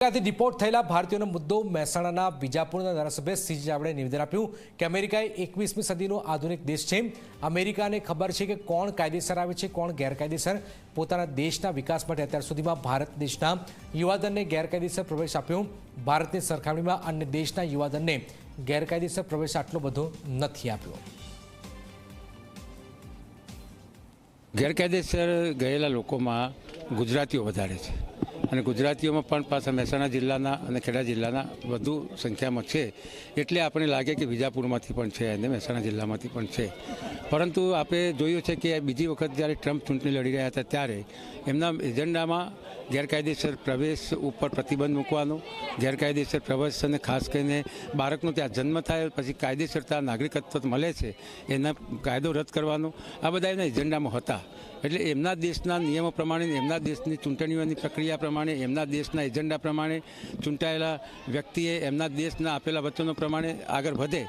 અમેરિકાથી ડિપોર્ટ થયેલા ભારતીયોનો મુદ્દો મહેસાણાના બીજાપુરના ધારાસભ્ય સિંહ જાવડે નિવેદન આપ્યું કે અમેરિકા એકવીસમી સદીનો આધુનિક દેશ છે. અમેરિકાને ખબર છે કે કોણ કાયદેસર આવે છે, કોણ ગેરકાયદેસર. પોતાના દેશના વિકાસ માટે અત્યાર સુધીમાં ભારત દેશના યુવાધનને ગેરકાયદેસર પ્રવેશ આપ્યો. ભારતની સરખામણીમાં અન્ય દેશના યુવાધનને ગેરકાયદેસર પ્રવેશ આટલો બધો નથી આપ્યો. ગેરકાયદેસર ગયેલા લોકોમાં ગુજરાતીઓ વધારે છે. અને ગુજરાતીઓમાં પણ પાછા મહેસાણા જિલ્લાના અને ખેડા જિલ્લાના વધુ સંખ્યામાં છે. એટલે આપણે લાગે કે વિજાપુરમાંથી પણ છે અને મહેસાણા જિલ્લામાંથી પણ છે. પરંતુ આપણે જોયું છે કે બીજી વખત જ્યારે ટ્રમ્પ ચૂંટણી લડી રહ્યા હતા ત્યારે એમના એજન્ડામાં ગેરકાયદેસર પ્રવેશ ઉપર પ્રતિબંધ મૂકવાનો, ગેરકાયદેસર પ્રવેશ અને ખાસ કરીને બાળકનો ત્યાં જન્મ થાય, પછી કાયદેસરતા, નાગરિકત્વ મળે છે, એના કાયદો રદ કરવાનો, આ બધા એના એજન્ડામાં હતા. એટલે એમના દેશના નિયમો પ્રમાણે એમના દેશની ચૂંટણીઓની પ્રક્રિયા પ્રમાણે, એમના દેશના એજન્ડા પ્રમાણે ચૂંટાયેલા વ્યક્તિએ એમના દેશના આપેલા વચનો પ્રમાણે આગળ વધે.